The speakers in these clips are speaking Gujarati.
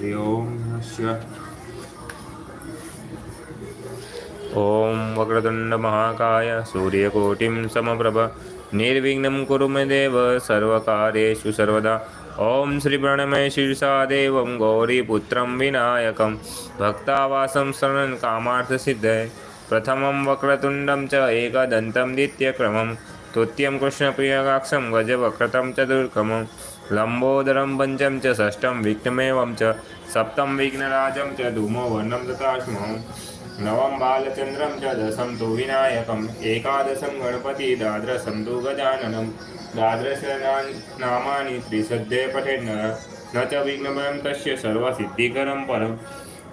હરિ ઓમ ઓમ વક્રતુંડ મહાકાય સૂર્યકોટિમ સમપ્રભ નિર્વિઘ્ન કુરુ મે દેવ સર્વકાર્યેષુ સર્વદા ઓમ શ્રી પ્રણમે શીર્ષા દેવં ગૌરીપુત્રમ વિનાયકમ ભક્તાવાસમ શરણ કામાર્થ સિદ્ધે પ્રથમમ વક્રતુંડમ ચ એકદંતમ દિત્યક્રમમ તૃતીયમ કૃષ્ણપ્રિયકાક્ષમ ગજવક્રતમ ચતુર્કમમ લંબોદરમ પંચમ ચ ષષ્ઠમ વિઘ્નમેવમ ચ સપ્તમ વિઘ્નરાજમ ચ ધૂમો વર્ણમ તથાશ્મમ નવમ બાલચંદ્રમ ચ દશમ તો વિનાયકમ એકાદશમ ગણપતિ દાદ્રસમ તો ગજાનનમ દાદ્રસ નામાની ત્રિસદ્ધે પઠે ન ચ વિઘ્નભયમ તસ્ય સર્વસિદ્ધિકરમ પરમ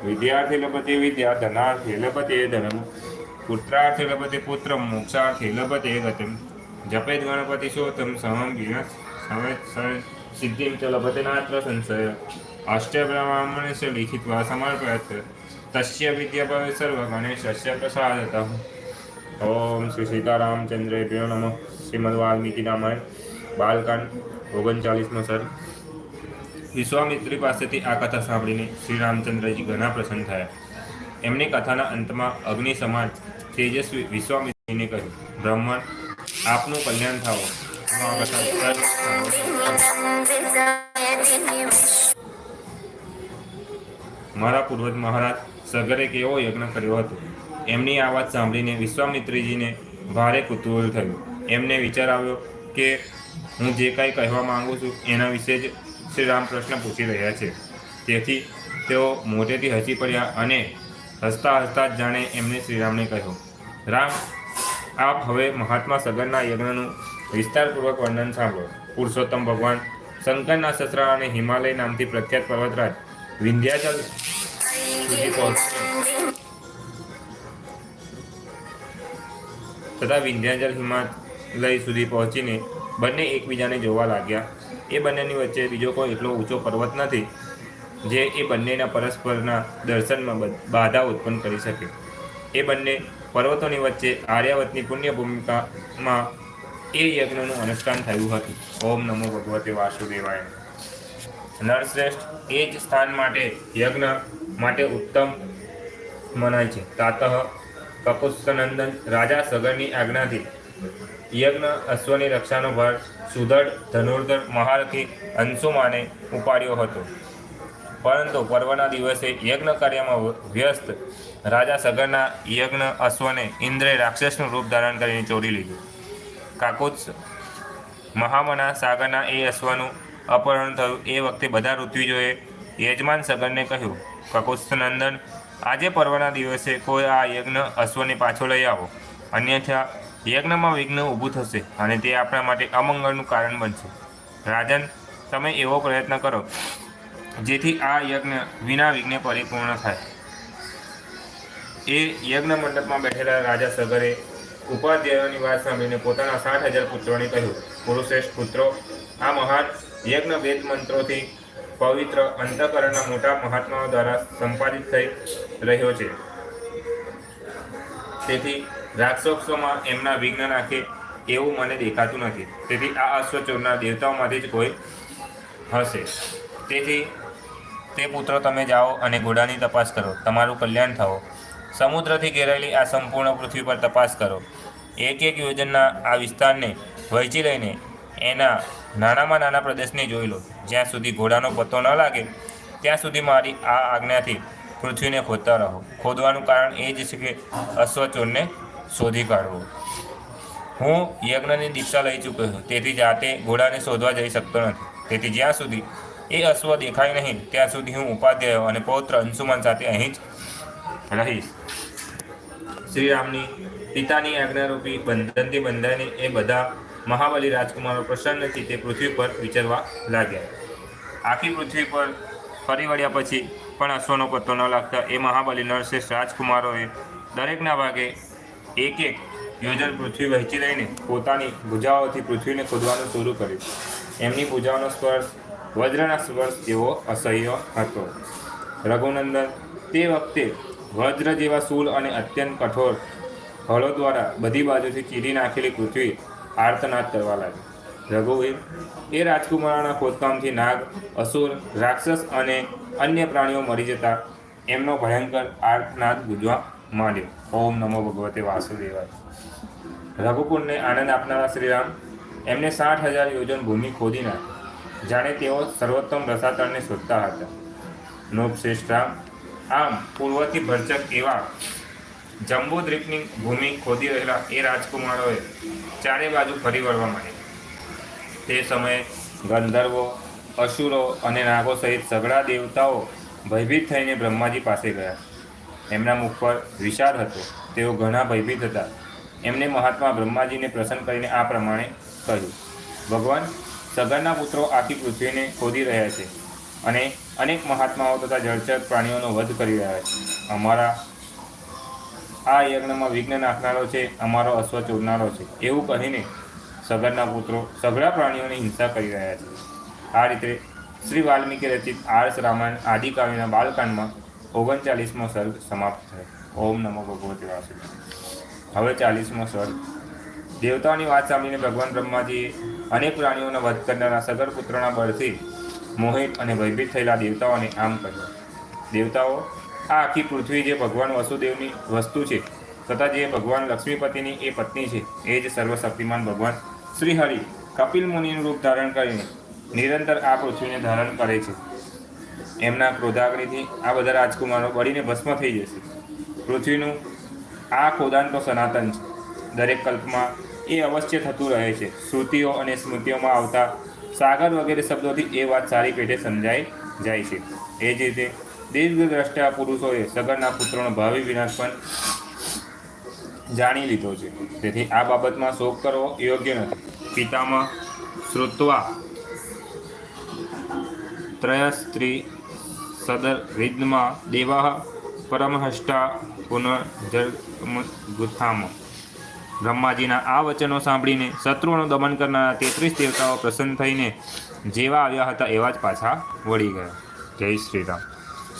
વિદ્યાર્થી લપતે વિદ્યા ધનાર્થે લપતે ધનમ પુત્રાર્થે લપતે પુત્રમ મોક્ષાર્થે લપતે ગતિમ જપેત ગણપતિ શોતમ સમમ વિનસ સમેત સિદ્ધિમ ચ લભતેનાત્ર સંશય અષ્ટબ્રહ્મણ્યસ્ય લિખિત્વા સમર્પયત. તસ્ય વિદ્યાભવે સર્વ ગણેશસ્ય પ્રસાદત. ઓમ શ્રી સીતારામચંદ્રેભ્યો નમઃ. શ્રીમદ વાલ્મીકી રામાયણ. બાલકાંડ ઓગણચાલીસમો સર. વિશ્વામિત્રી પાસેથી આ કથા સાંભળીને શ્રી રામચંદ્રજી ઘણા પ્રસન્ન થયા. એમની કથાના અંતમાં અગ્નિ સમાન તેજસ્વી વિશ્વામિત્રીને કહ્યું, બ્રહ્મણ, આપનું કલ્યાણ થાવો મારા પૂર્વજ મહારાજ સગરે કેવો યજ્ઞ કર્યો હતો? એમની આ વાત સાંભળીને વિશ્વામિત્રીજીને ભારે કુતૂહલ થયું. એમને વિચાર આવ્યો કે હું જે કાંઈ કહેવા માંગુ છું એના વિશે જ શ્રી રામ પ્રશ્ન પૂછી રહ્યા છે. તેથી તેઓ મોટેથી હસી પડ્યા અને હસતા હસતા જ જાણે એમને શ્રીરામને કહ્યું, રામ, આપ હવે મહાત્મા સગરના યજ્ઞનું વિસ્તારપૂર્વક વર્ણન સાંભળો. પુરુષોત્તમ ભગવાન શંકરના સસરા અને હિમાલય નામથી પ્રખ્યાત પર્વતરાજ વિંધ્યાચલ સુધી પહોંચ્યા. તથા વિંધ્યાચલ હિમાલય સુધી પહોંચીને બંને એકબીજાને જોવા લાગ્યા. એ બંનેની વચ્ચે બીજો કોઈ એટલો ઊંચો પર્વત નથી, જે એ બંનેના પરસ્પરના દર્શનમાં બાધા ઉત્પન્ન કરી શકે. એ બંને પર્વતોની વચ્ચે આર્યાવતની પુણ્ય ભૂમિકામાં એ યજ્ઞનું અનુષ્ઠાન થયું હતું. ઓમ નમો ભગવતે વાસુદેવાય. નરશ્રેષ્ઠ એ જ સ્થાન માટે યજ્ઞ માટે ઉત્તમ મનાય છે. તાતઃ કપુસ્તનંદન રાજા સગરની આજ્ઞાથી યજ્ઞ અશ્વની રક્ષાનો ભાર સુદળ ધનુર્ધર મહારથી અંશુમાને ઉપાડ્યો હતો. પરંતુ પર્વના દિવસે યજ્ઞ કાર્યમાં વ્યસ્ત રાજા સગરના યજ્ઞ અશ્વને ઇન્દ્રે રાક્ષસનું રૂપ ધારણ કરીને ચોરી લીધું. કાકુત્સ, મહામના, સાગરના એ અશ્વનું અપહરણ થયું. એ વખતે બધા ઋત્વિજોએ યજમાન સગરને કહ્યું કકુત્સનંદન આજે પર્વના દિવસે કોઈ આ યજ્ઞ અશ્વને પાછો લઈ આવો. અન્યથા, યજ્ઞમાં વિઘ્ન ઊભું થશે અને તે આપણા માટે અમંગળનું કારણ બનશે. રાજન, તમે એવો પ્રયત્ન કરો, જેથી આ યજ્ઞ વિના વિઘ્ને પરિપૂર્ણ થાય. એ યજ્ઞ મંડપમાં બેઠેલા રાજા સગરે ઉપાધ્યાયોની વાત સાંભળીને પોતાના સાઠ હજાર પુત્રોને કહ્યું પુરુષેષ્ઠ પુત્રો, આ મહાન યજ્ઞ વેદ મંત્રોથી પવિત્ર અંતકરણના મોટા મહાત્માઓ દ્વારા સંપાદિત થઈ રહ્યો છે. તેથી રાક્ષસોમાં એમના વિઘ્ન નાખે એવું મને દેખાતું નથી. તેથી આ અશ્વચોરના દેવતાઓમાંથી જ કોઈ હશે. તેથી તે પુત્રો તમે જાઓ અને ઘોડાની તપાસ કરો. તમારું કલ્યાણ થાઓ. સમુદ્રથી ઘેરાયેલી આ સંપૂર્ણ પૃથ્વી પર તપાસ કરો. એક એક યોજનના આ વિસ્તારને વહેંચી લઈને એના નાનામાં નાના પ્રદેશને જોઈ લો. જ્યાં સુધી ઘોડાનો પત્તો ન લાગે, ત્યાં સુધી મારી આ આજ્ઞાથી પૃથ્વીને ખોદતા રહો. ખોદવાનું કારણ એ જ છે કે અશ્વચોરને શોધી કાઢવો. હું યજ્ઞની દીક્ષા લઈ ચૂક્યો છું. તેથી જાતે ઘોડાને શોધવા જઈ શકતો નથી. તેથી જ્યાં સુધી એ અશ્વ દેખાય નહીં, ત્યાં સુધી હું ઉપાધ્યાયો અને પૌત્ર અંશુમાન સાથે અહીં જ રહીશ. શ્રીરામની પિતાની આજ્ઞારૂપી બંધનથી બંધાઈને એ બધા મહાબલી રાજકુમારો પ્રસન્ન તે પૃથ્વી પર વિચરવા લાગ્યા. આખી પૃથ્વી પર ફરી વળ્યા પછી પણ અશ્વનો પત્તો ન લાગતા એ મહાબલી નરશ્રેષ્ઠ રાજકુમારોએ દરેકના ભાગે એક એક યોજન પૃથ્વી વહેંચી લઈને પોતાની ભુજાઓથી પૃથ્વીને ખોદવાનું શરૂ કર્યું. એમની ભૂજાઓનો સ્પર્શ વજ્રના સ્પર્શ જેવો અસહ્ય હતો. રઘુનંદન તે વખતે વજ્ર જેવા શૂલ અને અત્યંત કઠોર હળો દ્વારા બધી બાજુથી ચીરી નાખેલી પૃથ્વી આર્તનાદ કરવા લાગી. રઘુવીર એ રાજકુમારના ખોદકામથી નાગ, અસુર, રાક્ષસ અને અન્ય પ્રાણીઓ મરી જતા એમનો ભયંકર આર્તનાદ ગુજવા માંડ્યો. ઓમ નમો ભગવતે વાસુદેવાય. રઘુકુળને આનંદ આપનારા શ્રીરામ એમને સાઠ હજાર યોજન ભૂમિ ખોદી નાખી જાણે તેઓ સર્વોત્તમ રસાતળને શોધતા હતા. નૃપશ્રેષ્ઠ રામ આમ પૂર્વથી ભરચક એવા જંબુદ્વીપની ભૂમિ ખોદી રહેલા એ રાજકુમારોએ ચારે બાજુ ફરી વળવા માંડ્યા. તે સમયે ગંધર્વો, અસુરો અને નાગો સહિત સઘળા દેવતાઓ ભયભીત થઈને બ્રહ્માજી પાસે ગયા. એમના મુખ પર વિષાદ હતો. તેઓ ઘણા ભયભીત હતા. એમને મહાત્મા બ્રહ્માજીને પ્રસન્ન કરીને આ પ્રમાણે કહ્યું, ભગવાન સગરના પુત્રો આખી પૃથ્વીને ખોદી રહ્યા છે. અને અનેક મહાત્માઓ તથા જળચર પ્રાણીઓનો વધ કરી રહ્યા છે. અમારા આ યજ્ઞમાં વિઘ્ન નાખનારો છે, અમારો અશ્વ ચોરનારો છે, એવું કહીને સગરના પુત્રો, સઘળા પ્રાણીઓની હિંસા કરી રહ્યા છે. આ રીતે શ્રી વાલ્મીકી રચિત આર્ષ રામાયણ આદિકાવ્યના બાલકાંડમાં ઓગણચાલીસમો સર્ગ સમાપ્ત થયો. ઓમ નમો ભગવતે વાસુદેવ હવે ચાલીસમો સર્ગ. દેવતાઓની વાત સાંભળીને ભગવાન બ્રહ્માજીએ અનેક પ્રાણીઓનો વધ કરનારા સગર પુત્રના બળથી મોહિત અને ભયભીત થયેલા દેવતાઓને આમ કહ્યું, દેવતાઓ, આ આખી પૃથ્વી જે ભગવાન વસુદેવની વસ્તુ છે, તથા જે ભગવાન લક્ષ્મીપતિની એ પત્ની છે, એ જ સર્વશક્તિમાન ભગવાન શ્રી હરિ કપિલ મુનિનું રૂપ ધારણ કરીને નિરંતર આ પૃથ્વીને ધારણ કરે છે. એમના ક્રોધાગ્નિથી આ બધા રાજકુમારો બળીને ભસ્મ થઈ જશે. પૃથ્વીનું આ ખોદાન તો સનાતન છે. દરેક કલ્પમાં એ અવશ્ય થતું રહે છે. શ્રુતિઓ અને સ્મૃતિઓમાં આવતા સાગર વગેરે શબ્દોથી એ વાત સારી પેઢે સમજાઈ જાય છે. એ જ રીતે દીર્ઘ દ્રષ્ટા પુરુષોએ સગરના પુત્રોનો ભાવિ વિનાશ પણ જાણી લીધો છે. તેથી આ બાબતમાં શોક કરવો યોગ્ય નથી. પિતામાં શ્રુત્વા ત્રયસ્ત્રી સદર વિદ્મા દેવા પરમહષ્ટા પુનર્જગુથામ બ્રહ્માજીના આ વચનો સાંભળીને શત્રુઓનું દમન કરનારા તેત્રીસ દેવતાઓ પ્રસન્ન થઈને જેવા આવ્યા હતા એવા જ પાછા વળી ગયા. જય શ્રીરામ.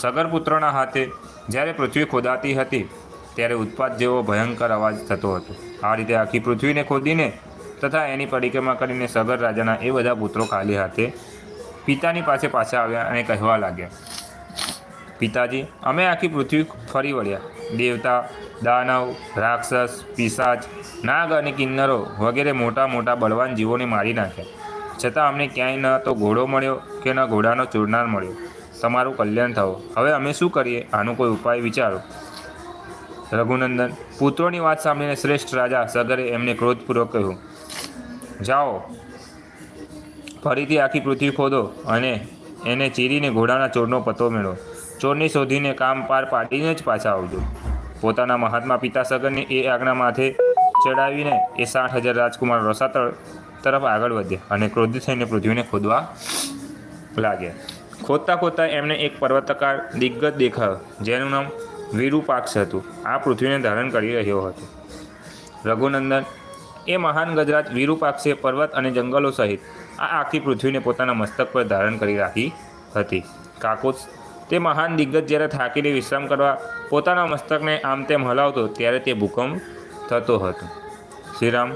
સગરપુત્રના હાથે જ્યારે પૃથ્વી ખોદાતી હતી, ત્યારે ઉત્પાદ જેવો ભયંકર અવાજ થતો હતો. આ રીતે આખી પૃથ્વીને ખોદીને તથા એની પરિક્રમા કરીને સગર રાજાના એ બધા પુત્રો ખાલી હાથે પિતાની પાસે પાછા આવ્યા અને કહેવા લાગ્યા, પિતાજી, અમે આખી પૃથ્વી ફરી વળ્યા. દેવતા દાનવ, રાક્ષસ, પિશાચ, નાગ અને કિન્નરો વગેરે મોટા મોટા બળવાન જીવોને મારી નાખ્યા છતાં અમને ક્યાંય ન તો ઘોડો મળ્યો કે ન ઘોડાનો ચોરનાર મળ્યો. તમારું કલ્યાણ થવો. હવે અમે શું કરીએ? આનો કોઈ ઉપાય વિચારો. રઘુનંદન, પુત્રોની વાત સાંભળીને શ્રેષ્ઠ રાજા સગરે એમને ક્રોધપૂર્વક કહ્યું, જાઓ, ફરીથી આખી પૃથ્વી ખોદો અને એને ચીરીને ઘોડાના ચોરનો પતો મેળવો. ચોરને શોધીને કામ પાર પાડીને જ પાછા આવજો. પોતાના મહાત્મા પિતા સગનને એ આજ્ઞા માથે ચડાવીને એ સાઠ હજાર રાજકુમાર રસાતળ તરફ આગળ વધ્યા અને ક્રોધિત થઈને પૃથ્વીને ખોદવા લાગ્યા. ખોદતા ખોદતા એમને એક પર્વતકાર દિગ્ગજ દેખાયો, જેનું નામ વિરૂપાક્ષ હતું. આ પૃથ્વીને ધારણ કરી રહ્યો હતો. રઘુનંદન, એ મહાન ગજરાજ વિરૂપાક્ષે પર્વત અને જંગલો સહિત આ આખી પૃથ્વીને પોતાના મસ્તક પર ધારણ કરી રાખી હતી. કાકોસ તે મહાન દિગ્ગજ જ્યારે થાકીને વિશ્રામ કરવા પોતાના મસ્તકને આમ તેમ હલાવતો ત્યારે તે ભૂકંપ થતો હતો. શ્રીરામ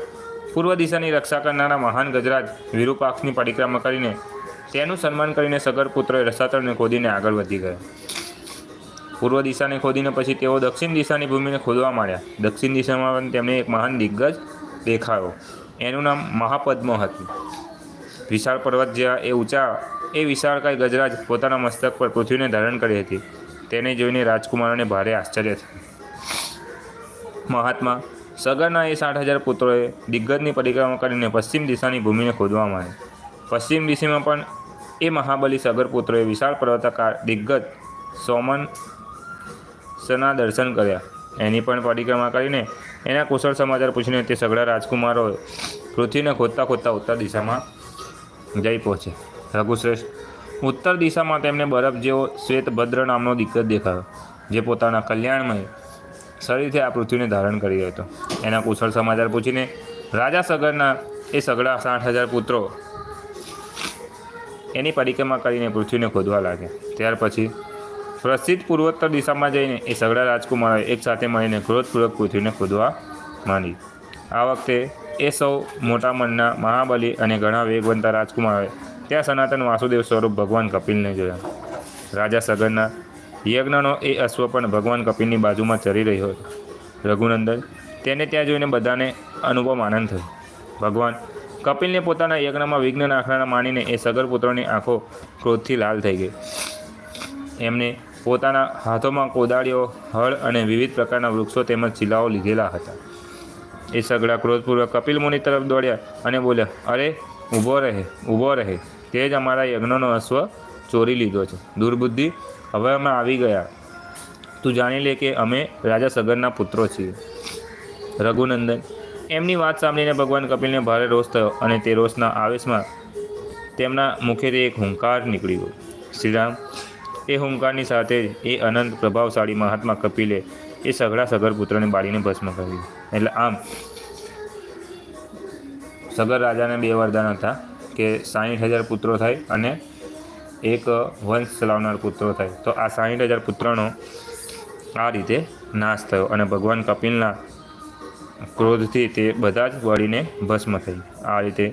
પૂર્વ દિશાની રક્ષા કરનારા મહાન ગજરાજ વિરૂપાક્ષની પરિક્રમા કરીને તેનું સન્માન કરીને સગર પુત્રોએ રસાતળને ખોદીને આગળ વધી ગયા. પૂર્વ દિશાને ખોદીને પછી તેઓ દક્ષિણ દિશાની ભૂમિને ખોદવા માંડ્યા. દક્ષિણ દિશામાં પણ તેમને એક મહાન દિગ્ગજ દેખાયો. એનું નામ મહાપદ્મ હતું. વિશાળ પર્વત જેવા એ ઊંચા એ વિશાળકાય ગજરાજ પોતાના મસ્તક પર પૃથ્વીને ધારણ કરી હતી. તેને જોઈને રાજકુમારોને ભારે આશ્ચર્ય થયું. મહાત્મા, સગરના એ સાઠ હજાર પુત્રોએ દિગ્ગજની પરિક્રમા કરીને પશ્ચિમ દિશાની ભૂમિને ખોદવા માંડી પશ્ચિમ દિશામાં પણ એ મહાબલી સગર પુત્રોએ વિશાળ પર્વતાકાર દિગ્ગજ સોમન સના દર્શન કર્યા. એની પણ પરિક્રમા કરીને એના કુશળ સમાચાર પૂછીને તે સગળા રાજકુમારો પૃથ્વીને ખોદતા ખોદતા ઉત્તર દિશામાં જઈ પહોંચે રઘુશ્રેષ્ઠ ઉત્તર દિશામાં તેમને બરફ જેવો શ્વેતભદ્ર નામનો દિગ્ગજ દેખાયો, જે પોતાના કલ્યાણમય શરીરથી આ પૃથ્વીને ધારણ કરી રહ્યો હતો. એના કુશળ સમાચાર પૂછીને, રાજા સગરના એ સગડા સાઠ હજાર પુત્રો એની પરિક્રમા કરીને પૃથ્વીને ખોદવા લાગ્યા. ત્યાર પછી પ્રસિદ્ધ પૂર્વોત્તર દિશામાં જઈને એ સગડા રાજકુમારોએ એક સાથે મળીને ક્રોધપૂર્વક પૃથ્વીને ખોદવા માંડી. આ વખતે એ સૌ મોટા મનના મહાબલી અને ઘણા વેગવંતા રાજકુમારોએ ત્યાં સનાતન વાસુદેવ સ્વરૂપ ભગવાન કપિલને જોયા. રાજા સગરના યજ્ઞનો એ અશ્વ પણ ભગવાન કપિલની બાજુમાં ચરી રહ્યો હતો. રઘુનંદન તેને ત્યાં જોઈને બધાને અનુપમ આનંદ થયો. ભગવાન કપિલને પોતાના યજ્ઞમાં વિઘ્ન નાખનારા માનીને એ સગર પુત્રની આંખો ક્રોધથી લાલ થઈ ગઈ. એમને પોતાના હાથોમાં કોદાળીઓ, હળ અને વિવિધ પ્રકારના વૃક્ષો તેમજ શિલાઓ લીધેલા હતા. એ સગડા ક્રોધપૂર્વક કપિલ મુનિ તરફ દોડ્યા અને બોલ્યા, અરે ઊભો રહે ઊભો રહે. તે જ અમારા યજ્ઞનો અશ્વ ચોરી લીધો છે. દુર્બુદ્ધિ હવે અમે આવી ગયા. તું જાણી લે કે અમે રાજા સગરના પુત્રો છીએ. રઘુનંદન, એમની વાત સાંભળીને ભગવાન કપિલને ભારે રોષ થયો અને તે રોષના આવેશમાં તેમના મુખેથી એક હુંકાર નીકળી ગયો શ્રીરામ, એ હુંકારની સાથે જ એ અનંત પ્રભાવશાળી મહાત્મા કપિલે એ સઘળા સગર પુત્રને બાળીને ભસ્મ કર્યું. એટલે આમ સગર રાજાને બે વરદાન હતા કે સાહીઠ હજાર પુત્રો થાય અને એક વંશ ચલાવનાર પુત્રો થાય. તો આ સાહીઠ હજાર પુત્રનો આ રીતે નાશ થયો અને ભગવાન કપિલના ક્રોધથી તે બધા જ બળીને ભસ્મ થઈ. આ રીતે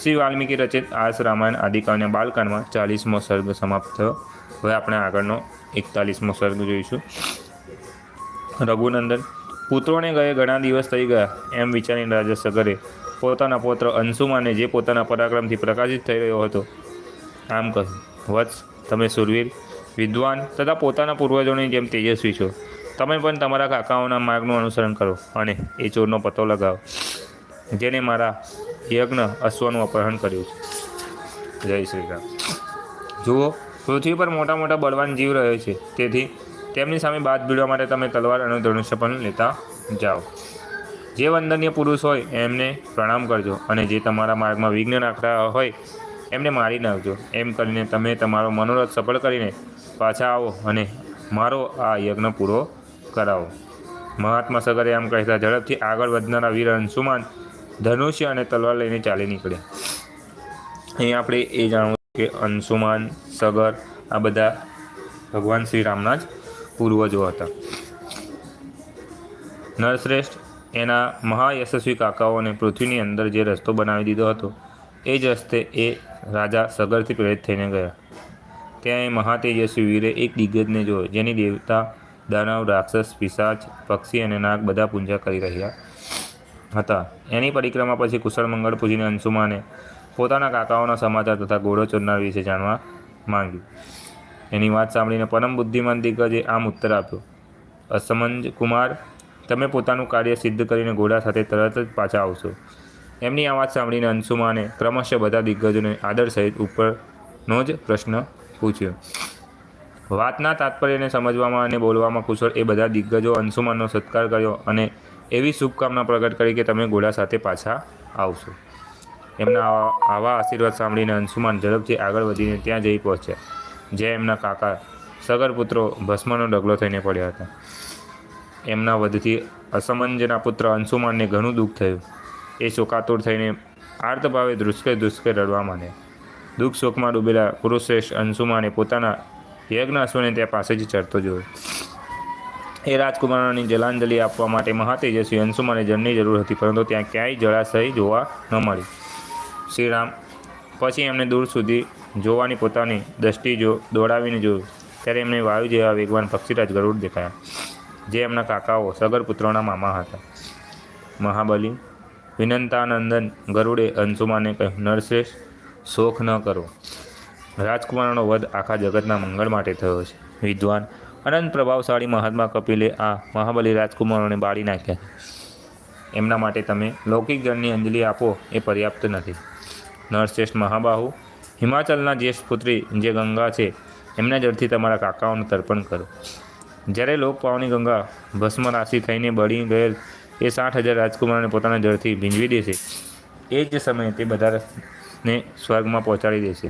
શ્રી વાલ્મીકી રચિત આસ રામાયણ આદિકાળના બાલકાંડમાં ચાલીસમો સર્ગ સમાપ્ત થયો. હવે આપણે આગળનો એકતાલીસમો સર્ગ જોઈશું. રઘુનંદન, પુત્રોને ગયે ઘણા દિવસ થઈ ગયા એમ વિચારીને રાજા સગરે પોતાના પૌત્ર અંશુમાને જે પોતાના પરાક્રમથી પ્રકાશિત થઈ રહ્યો હતો. આમ કહ્યું વત્સ, તમે સુરવીર, વિદ્વાન તથા પોતાના પૂર્વજોની જેમ તેજસ્વી છો. તમે પણ તમારા કાકાઓના માર્ગનું અનુસરણ કરો અને એ ચોરનો પતો લગાવો, જેને મારા યજ્ઞ અશ્વનું અપહરણ કર્યું છે. જય શ્રી રામ. જુઓ, પૃથ્વી પર મોટા મોટા બળવાન જીવ રહે છે. તેથી તેમની સામે બાદ ભીડવા માટે તમે તલવાર અને ધનુષ્ય પણ લેતા જાઓ. જે વંદનીય પુરુષ હોય, એમને પ્રણામ કરજો. અને જે તમારા માર્ગમાં વિઘ્ન નાખતા હોય, એમને મારી નાખજો. એમ કરીને તમે તમારો મનોરથ સફળ કરીને પાછા આવો અને મારો આ યજ્ઞ પૂરો કરાવો. મહાત્મા સગરે આમ કહેતા ઝડપથી આગળ વધનારા વીર અંશુમાન ધનુષ્ય અને તલવાર લઈને ચાલી નીકળ્યા. અહીં આપણે એ જાણવું કે અંશુમાન, સગર આ બધા ભગવાન શ્રી રામના જ પૂર્વજો હતા. નરશ્રેષ્ઠ એના મહાયશસ્વી કાકાઓને પૃથ્વીની અંદર જે રસ્તો બનાવી દીધો હતો, એ જ રસ્તે એ રાજા સગરથી પ્રેરિત થઈને ગયા. ત્યાં એ મહાતેજસ્વી વીરે એક દિગ્ગજને જોયો, જેની દેવતા દાનવ, રાક્ષસ, પિશાચ, પક્ષી અને નાગ બધા પૂજા કરી રહ્યા હતા. એની પરિક્રમા પછી કુશળ મંગળ પૂજીને અંશુમાને પોતાના કાકાઓના સમાચાર તથા ઘોડો ચોરનાર વિશે જાણવા માંગ્યું. એની વાત સાંભળીને પરમ બુદ્ધિમાન દિગ્ગજે આમ ઉત્તર આપ્યો, અસમંજ કુમાર તમે પોતાનું કાર્ય સિદ્ધ કરીને ઘોડા સાથે તરત જ પાછા આવશો. એમની આ વાત સાંભળીને અંશુમાને ક્રમશઃ બધા દિગ્ગજોને આદર સહિત ઉપરનો જ પ્રશ્ન પૂછ્યો. વાતના તાત્પર્યને સમજવામાં અને બોલવામાં કુશળ એ બધા દિગ્ગજો અંશુમાનનો સત્કાર કર્યો અને એવી શુભકામના પ્રગટ કરી કે તમે ઘોડા સાથે પાછા આવશો. એમના આવા- આશીર્વાદ સાંભળીને અંશુમાન ઝડપથી આગળ વધીને ત્યાં જઈ પહોંચ્યા, જ્યાં એમના કાકા સગર પુત્રો ભસ્મનો ડગલો થઈને પડ્યા હતા. એમના વધથી અસમંજના પુત્ર અંશુમાનને ઘણું દુઃખ થયું. એ શોકાતુર થઈને આર્તભાવે દુષ્કે દુષ્કે રડવા માંડ્યા. દુઃખ શોકમાં ડૂબેલા પુરુષશ્રેષ્ઠ અંશુમાને પોતાના યજ્ઞ અશ્વને ત્યાં પાસે જ ચડતો જોયો. એ રાજકુમારોની જલાંજલિ આપવા માટે મહાતેજસ્વી અંશુમાને જળની જરૂર હતી, પરંતુ ત્યાં ક્યાંય જળાશય જોવા ન મળી. શ્રીરામ પછી એમને દૂર સુધી જોવાની પોતાની દ્રષ્ટિ જો દોડાવીને જોયું, ત્યારે એમને વાયુ જેવા વેગવાન પક્ષીરાજ ગરુડ દેખાયા. જે એમના કાકાઓ સગર પુત્રોના મામા હતા. મહાબલી, વિનંતાનંદન ગરુડે અંશુમાને કહ્યું નરશ્રેષ્ઠ શોખ ન કરો. રાજકુમારનો વધ આખા જગતના મંગળ માટે થયો છે. વિદ્વાન, અનંત પ્રભાવશાળી મહાત્મા કપિલે આ મહાબલી રાજકુમારોને બાળી નાખ્યા. એમના માટે તમે લૌકિક જળની અંજલિ આપો એ પર્યાપ્ત નથી. નરશ્રેષ્ઠ મહાબાહુ, હિમાચલના જ્યેષ્ઠ પુત્રી જે ગંગા છે, એમના જળથી તમારા કાકાઓનું તર્પણ કરો. જ્યારે લોકપાવની ગંગા ભસ્મ રાશિ થઈને બળી ગયેલ, એ સાઠ હજાર રાજકુમારને પોતાના જળથી ભીંજવી દેશે. એ જ સમયે તે બધાને સ્વર્ગમાં પહોંચાડી દેશે.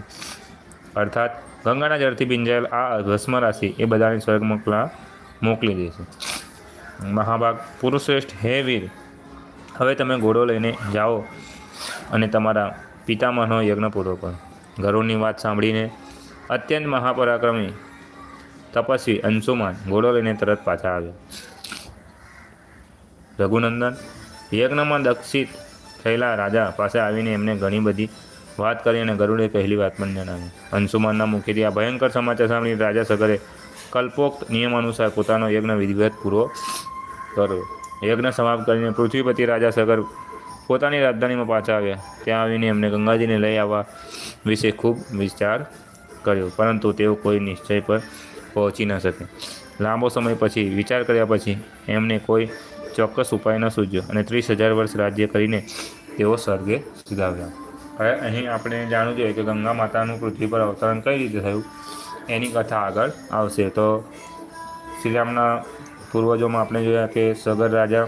અર્થાત, ગંગાના જળથી ભીંજાયેલ આ ભસ્મ રાશિ એ બધાને સ્વર્ગ મોકલા મોકલી દેશે. મહાભાગ પુરુષશ્રેષ્ઠ હે વીર, હવે તમે ઘોડો લઈને જાઓ અને તમારા પિતામહનો યજ્ઞ પૂરો કરો. ગરુડની વાત સાંભળીને અત્યંત મહાપરાક્રમી તપસ્વી અંશુમાન ઘોડો લઈને તરત પાછા આવ્યા. રઘુનંદન યજ્ઞમાં દક્ષિત થયેલા રાજા પાસે આવીને એમને ઘણી બધી વાત કરી અને ગરુડે પહેલી વાત પણ જણાવી. અંશુમાનના મુખેથી આ ભયંકર સમાચાર સાંભળી રાજા સગરે કલ્પોક્ત નિયમ અનુસાર પોતાનો યજ્ઞ વિધિવત પૂરો કર્યો. યજ્ઞ સમાપ્ત કરીને પૃથ્વીપતિ રાજા સગર પોતાની રાજધાનીમાં પાછા આવ્યા. ત્યાં આવીને એમને ગંગાજીને લઈ આવવા વિશે ખૂબ વિચાર કર્યો. પરંતુ તેઓ કોઈ નિશ્ચય પર પહોંચી ન શકે. લાંબો સમય પછી, વિચાર કર્યા પછી, એમને કોઈ ચોક્કસ ઉપાય ન સૂચ્યો અને ત્રીસ હજાર વર્ષ રાજ્ય કરીને તેઓ સ્વર્ગે સિધાવ્યા. હવે અહીં આપણે જાણવું જોઈએ કે ગંગા માતાનું પૃથ્વી પર અવતરણ કઈ રીતે થયું? એની કથા આગળ આવશે. તો શ્રીરામના પૂર્વજોમાં આપણે જોયા કે સગર રાજા,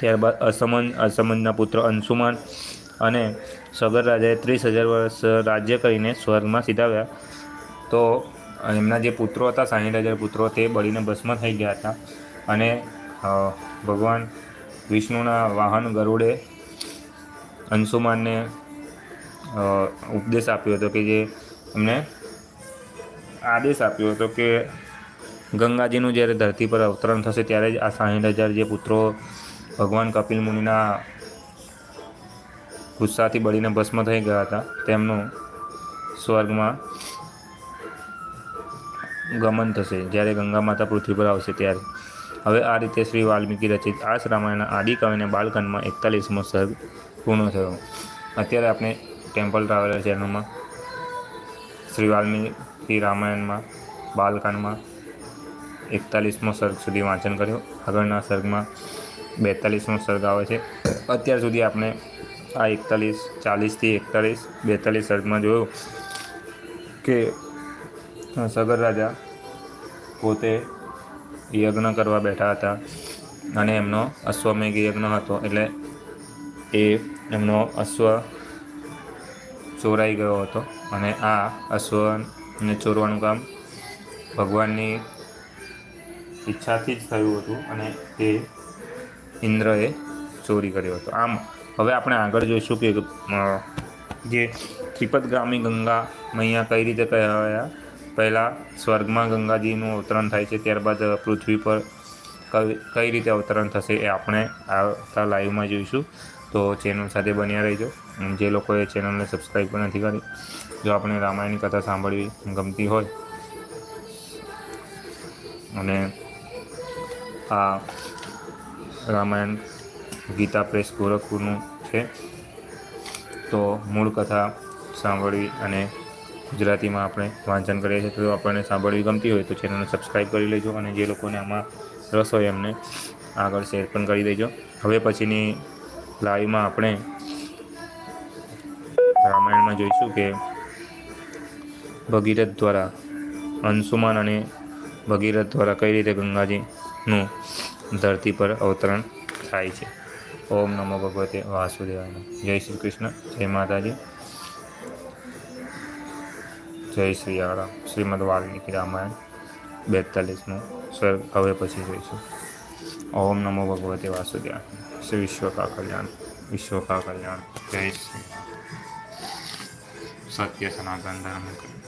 ત્યારબાદ અસમન, અસમનના પુત્ર અંશુમાન અને સગર રાજાએ ત્રીસ હજાર વર્ષ રાજ્ય કરીને સ્વર્ગમાં સીધાવ્યા. તો એમના જે પુત્રો હતા સાહીઠ હજાર પુત્રો, તે બળીને ભસ્મ થઈ ગયા હતા. અને ભગવાન વિષ્ણુના વાહન ગરુડે અંશુમાનને ઉપદેશ આપ્યો હતો કે જે એમને આદેશ આપ્યો હતો કે ગંગાજીનું જ્યારે ધરતી પર અવતરણ થશે, ત્યારે જ આ સાહીઠ હજાર જે પુત્રો ભગવાન કપિલ મુનિના ગુસ્સાથી બળીને ભસ્મ થઈ ગયા હતા. તેમનું સ્વર્ગમાં ગમન થશે. જ્યારે ગંગા માતા પૃથ્વી પર આવશે ત્યારે. હવે આ રીતે શ્રી વાલ્મીકી રચિત આસ રામાયણના આદિકવિને બાલકાંડમાં એકતાલીસમો સર્ગ પૂર્ણ થયો. અત્યારે આપણે ટેમ્પલ ટ્રાવેલર ચેનલમાં શ્રી વાલ્મીકી રામાયણમાં બાલકાંડમાં એકતાલીસમો સર્ગ સુધી વાંચન કર્યું. આગળના સર્ગમાં બેતાલીસમો સર્ગ આવે છે. અત્યાર સુધી આપણે આ એકતાલીસ ચાલીસથી એકતાલીસ બેતાલીસ સર્ગમાં જોયું કે સગર રાજા પોતે યજ્ઞ કરવા બેઠા હતા અને એમનો અશ્વમેઘ યજ્ઞ હતો એટલે એ એમનો અશ્વ ચોરાઈ ગયો હતો અને આ અશ્વને ચોરવાનું કામ ભગવાનની ઈચ્છાથી જ થયું હતું અને તે ઇન્દ્રએ ચોરી કર્યો હતો. આમ, હવે આપણે આગળ જોઈશું કે જે ત્રિપદગામી ગંગા મૈયા કઈ રીતે કહેવાયા પહેલાં સ્વર્ગમાં ગંગાજીનું અવતરણ થાય છે, ત્યારબાદ પૃથ્વી પર કઈ કઈ રીતે અવતરણ થશે એ આપણે આવતા લાઈવમાં જોઈશું. તો ચેનલ સાથે બન્યા રહેજો. જે લોકોએ ચેનલને સબસ્ક્રાઈબ પણ નથી કરી, જો આપણે રામાયણની કથા સાંભળવી ગમતી હોય. અને આ રામાયણ ગીતા પ્રેસ ગોરખપુરનું છે. તો મૂળ કથા સાંભળવી અને ગુજરાતીમાં આપણે વાંચન કરીએ છીએ, તો આપણને સાંભળવી ગમતી હોય તો ચેનલને સબસ્ક્રાઈબ કરી લેજો અને જે લોકોને આમાં રસ હોય એમને આગળ શેર પણ કરી દેજો. હવે પછીની લાઈવમાં આપણે રામાયણમાં જોઈશું કે ભગીરથ દ્વારા અંશુમાન અને ભગીરથ દ્વારા કઈ રીતે ગંગાજીનું ધરતી પર અવતરણ થાય છે. ઓમ નમો ભગવતે વાસુદેવાય જય શ્રી કૃષ્ણ. જય માતાજી. જય શ્રી રામ શ્રીમદ વાલ્મીકી રામાયણ બેતાલીસનું સર, હવે પછી જોઈશું. ઓમ નમો ભગવતે વાસુદ્યા શ્રી વિશ્વકા કલ્યાણ. વિશ્વકા કલ્યાણ. જય શ્રી. સત્ય સનાતન ધર્મ.